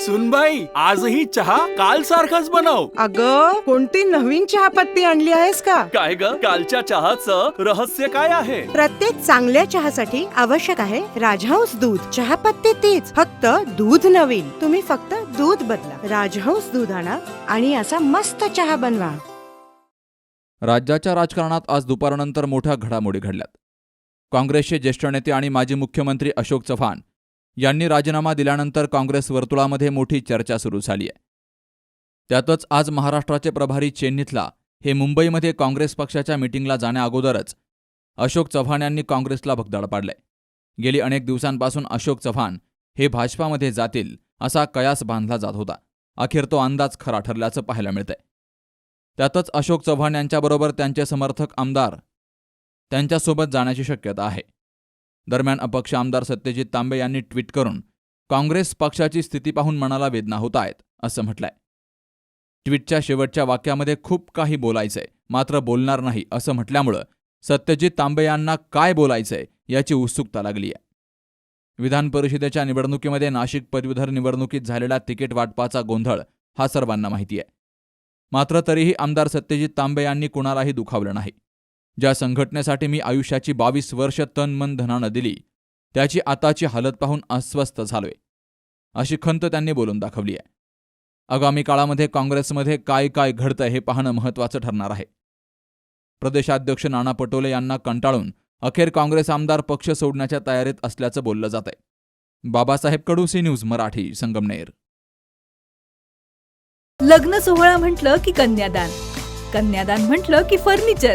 सुनबाई आजही चहा काल सारखाच बनव. अग कोणती नवीन चहापत्ती आणली आहेस का? काय ग? कालच्या चहाचं रहस्य काय आहे? प्रत्येक चांगल्या चहासाठी आवश्यक आहे राजहंस दूध. चहापत्ती तीच फक्त दूध नवीन. तुम्ही फक्त दूध बदला. राजहंस दूध आणा आणि असा मस्त चहा बनवा. राज्याच्या राजकारणात आज दुपारनंतर मोठ्या घडामोडी घडल्यात. काँग्रेसचे ज्येष्ठ नेते आणि माजी मुख्यमंत्री अशोक चव्हाण यांनी राजीनामा दिल्यानंतर काँग्रेस वर्तुळामध्ये मोठी चर्चा सुरू झाली आहे. त्यातच आज महाराष्ट्राचे प्रभारी चेन्नीतला हे मुंबईमध्ये काँग्रेस पक्षाच्या मिटिंगला जाण्याअगोदरच अशोक चव्हाण यांनी काँग्रेसला भगदाड पाडलंय. गेली अनेक दिवसांपासून अशोक चव्हाण हे भाजपामध्ये जातील असा कयास बांधला जात होता. अखेर तो अंदाज खरा ठरल्याचं पाहायला मिळतंय. त्यातच अशोक चव्हाण यांच्याबरोबर त्यांचे समर्थक आमदार त्यांच्यासोबत जाण्याची शक्यता आहे. दरम्यान अपक्ष आमदार सत्यजित तांबे यांनी ट्विट करून काँग्रेस पक्षाची स्थिती पाहून मनाला वेदना होत आहेत असं म्हटलंय. ट्विटच्या शेवटच्या वाक्यामध्ये खूप काही बोलायचंय मात्र बोलणार नाही असं म्हटल्यामुळं सत्यजित तांबे यांना काय बोलायचंय याची उत्सुकता लागली आहे विधान परिषदेच्या निवडणुकीमध्ये नाशिक पदवीधर निवडणुकीत झालेला तिकीट वाटपाचा गोंधळ हा सर्वांना माहिती आहे मात्र तरीही आमदार सत्यजित तांबे यांनी कुणालाही दुखावलं नाही. ज्या संघटनेसाठी मी आयुष्याची बावीस वर्ष तन मन धनानं दिली त्याची आताची हालत पाहून अस्वस्थ झालोय अशी खंत त्यांनी बोलून दाखवली आहे. आगामी काळामध्ये काँग्रेसमध्ये काय काय घडतं हे पाहणं महत्त्वाचं ठरणार आहे. प्रदेशाध्यक्ष नाना पटोले यांना कंटाळून अखेर काँग्रेस आमदार पक्ष सोडण्याच्या तयारीत असल्याचं बोललं जात आहे बाबासाहेब कडू सी न्यूज मराठी संगमनेर. लग्न सोहळा म्हटलं की कन्यादान. कन्यादान म्हटलं की फर्निचर.